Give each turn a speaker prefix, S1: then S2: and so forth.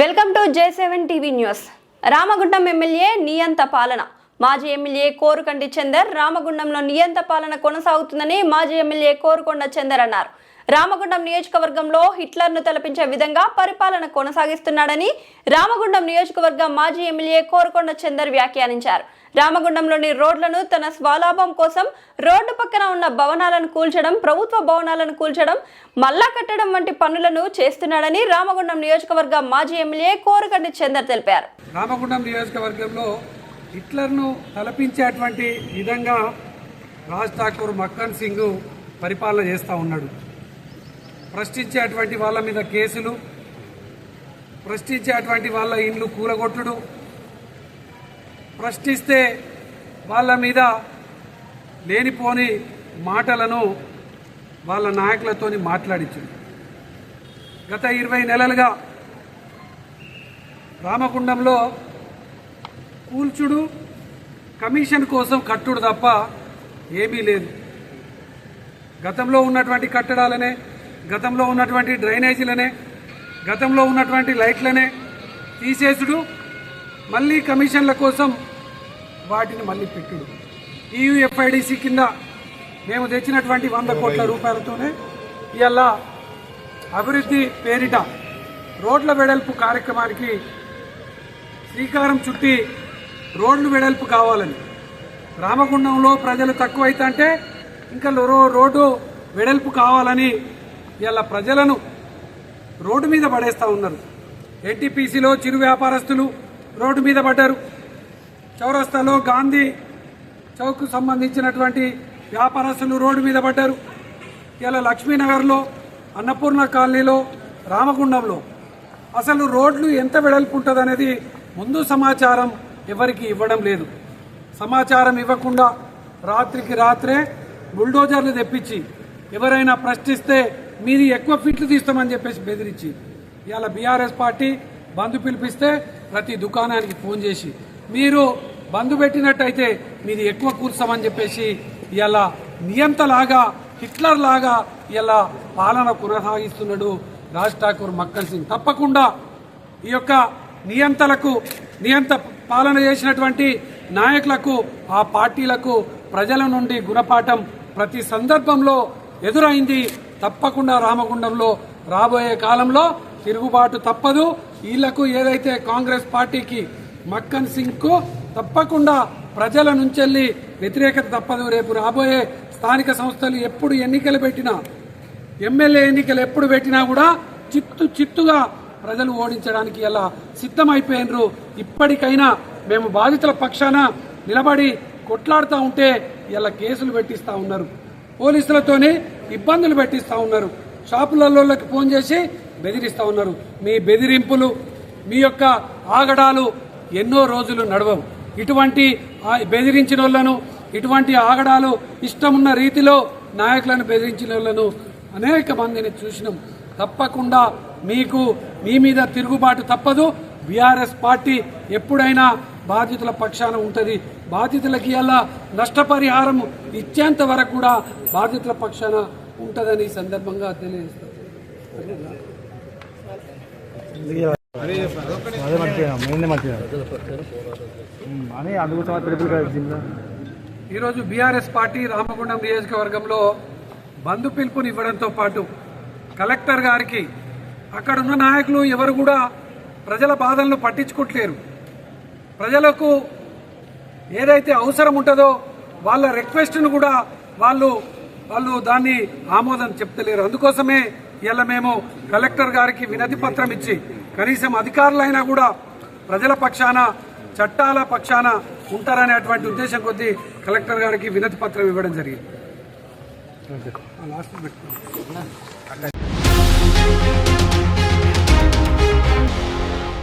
S1: Welcome to J seven TV news. Ramagundam MLA నియంత పాలన. మాజీ ఎమ్మెల్యే కోరుకండి చందర్ రామగుండంలో నియంత పాలన కొనసాగుతుందని మాజీ ఎమ్మెల్యే కోరుకొండ చందర్ అన్నారు. రామగుండం నియోజకవర్గంలో హిట్లర్ను తలపించే విధంగా పరిపాలన కొనసాగిస్తున్నాడని రామగుండం నియోజకవర్గం మాజీ ఎమ్మెల్యే కోరకొండ చందర్ వ్యాఖ్యానించారు. రామగుండంలోని రోడ్లను తన స్వలాభం కోసం రోడ్డు పక్కన ఉన్న భవనాలను కూల్చడం ప్రభుత్వ భవనాలను కూల్చడం మల్లా కట్టడం వంటి పనులను చేస్తున్నాడని రామగుండం నియోజకవర్గ మాజీ ఎమ్మెల్యే కోరకండి చందర్ తెలిపారు.
S2: రామగుండం నియోజకవర్గంలో హిట్లర్ను తలపించేటువంటి విధంగా రాజ్ ఠాకూర్ మక్కన్ సింగ్ పరిపాలన చేస్తూ ఉన్నాడు. ప్రశ్నించేటువంటి వాళ్ళ మీద కేసులు ప్రశ్నించేటువంటి వాళ్ళ ఇండ్లు కూలగొట్టుడు ప్రశ్నిస్తే వాళ్ళ మీద లేనిపోని మాటలను వాళ్ళ నాయకులతోని మాట్లాడించింది. గత ఇరవై నెలలుగా రామగుండంలో కూల్చుడు కమిషన్ కోసం కట్టుడు తప్ప ఏమీ లేదు. గతంలో ఉన్నటువంటి కట్టడాలనే గతంలో ఉన్నటువంటి డ్రైనేజీలనే గతంలో ఉన్నటువంటి లైట్లనే తీసేసుడు. మళ్ళీ కమిషన్ల కోసం వాటిని మళ్ళీ పెట్టుడు. ఈయుఎఫ్ఐడిసి కింద మేము తెచ్చినటువంటి వంద కోట్ల రూపాయలతోనే ఇవాళ అభివృద్ధి పేరిట రోడ్ల వెడల్పు కార్యక్రమానికి శ్రీకారం చుట్టి రోడ్లు వెడల్పు కావాలని. రామగుండంలో ప్రజలు తక్కువైతే అంటే ఇంకా రో- రోడ్డు వెడల్పు కావాలని ఇలా ప్రజలను రోడ్డు మీద పడేస్తూ ఉన్నారు. ఎన్టీపీసీలో చిరు వ్యాపారస్తులు రోడ్డు మీద పడ్డారు. చౌరస్తాలో గాంధీ చౌక్ సంబంధించినటువంటి వ్యాపారస్తులు రోడ్డు మీద పడ్డారు. ఇలా లక్ష్మీనగర్లో అన్నపూర్ణ కాలనీలో రామగుండంలో అసలు రోడ్లు ఎంత వెడల్పు ఉంటుంది అనేది ముందు సమాచారం ఎవరికి ఇవ్వడం లేదు. సమాచారం ఇవ్వకుండా రాత్రికి రాత్రే బుల్డోజర్లు తెప్పించి ఎవరైనా ప్రశ్నిస్తే మీది ఎక్కువ ఫిట్లు తీస్తామని చెప్పేసి బెదిరించి ఇవాళ బీఆర్ఎస్ పార్టీ బంధు పిలిపిస్తే ప్రతి దుకాణానికి ఫోన్ చేసి మీరు బంధు పెట్టినట్టయితే మీది ఎక్కువ కూర్చామని చెప్పేసి ఇవాళ నియంతలాగా హిట్లర్ లాగా ఇలా పాలన కొనసాగిస్తున్నాడు రాజ్ ఠాకూర్ మక్కన్ సింగ్. తప్పకుండా ఈ యొక్క నియంతలకు నియంత పాలన చేసినటువంటి నాయకులకు ఆ పార్టీలకు ప్రజల నుండి గుణపాఠం ప్రతి సందర్భంలో ఎదురైంది. తప్పకుండా రామగుండంలో రాబోయే కాలంలో తిరుగుబాటు తప్పదు. వీళ్ళకు ఏదైతే కాంగ్రెస్ పార్టీకి మక్కన్ సింగ్కు తప్పకుండా ప్రజల నుంచెల్లి వ్యతిరేకత తప్పదు. రేపు రాబోయే స్థానిక సంస్థలు ఎప్పుడు ఎన్నికలు పెట్టినా ఎమ్మెల్యే ఎన్నికలు ఎప్పుడు పెట్టినా కూడా చిత్తు చిత్తుగా ప్రజలు ఓడించడానికి ఎలా సిద్ధమైపోయినరు. ఇప్పటికైనా మేము బాధితుల పక్షాన నిలబడి కొట్లాడుతూ ఉంటే ఇలా కేసులు పెట్టిస్తా ఉన్నారు. పోలీసులతోనే ఇబ్బందులు పెట్టిస్తూ ఉన్నారు. షాపులలోకి ఫోన్ చేసి బెదిరిస్తూ ఉన్నారు. మీ బెదిరింపులు మీ యొక్క ఆగడాలు ఎన్నో రోజులు నడవవు. ఇటువంటి ఆ బెదిరించిన వాళ్ళను ఇటువంటి ఆగడాలు ఇష్టమున్న రీతిలో నాయకులను బెదిరించిన వాళ్ళను అనేక మందిని చూసినాం. తప్పకుండా మీకు మీ మీద తిరుగుబాటు తప్పదు. బీఆర్ఎస్ పార్టీ ఎప్పుడైనా బాధితుల పక్షాన ఉంటుంది. బాధితులకి అలా నష్టపరిహారం ఇచ్చేంత వరకు కూడా బాధితుల పక్షాన ఉంటుందని ఈ సందర్భంగా
S3: తెలియజేస్తారు
S2: ఈరోజు బీఆర్ఎస్ పార్టీ రామగుండం నియోజకవర్గంలో బంధు పిలుపుని ఇవ్వడంతో పాటు కలెక్టర్ గారికి అక్కడున్న నాయకులు ఎవరు కూడా ప్రజల బాధలను పట్టించుకోవట్లేరు ప్రజలకు ఏదైతే అవసరం ఉంటుందో వాళ్ళ రిక్వెస్ట్ను కూడా వాళ్ళు వాళ్ళు దాన్ని ఆమోదం చెప్తలేరు. అందుకోసమే ఇలా మేము కలెక్టర్ గారికి వినతి పత్రం ఇచ్చి కనీసం అధికారులైనా కూడా ప్రజల పక్షాన చట్టాల పక్షాన ఉంటారనేటువంటి ఉద్దేశం కొద్దీ కలెక్టర్ గారికి వినతి పత్రం ఇవ్వడం జరిగింది.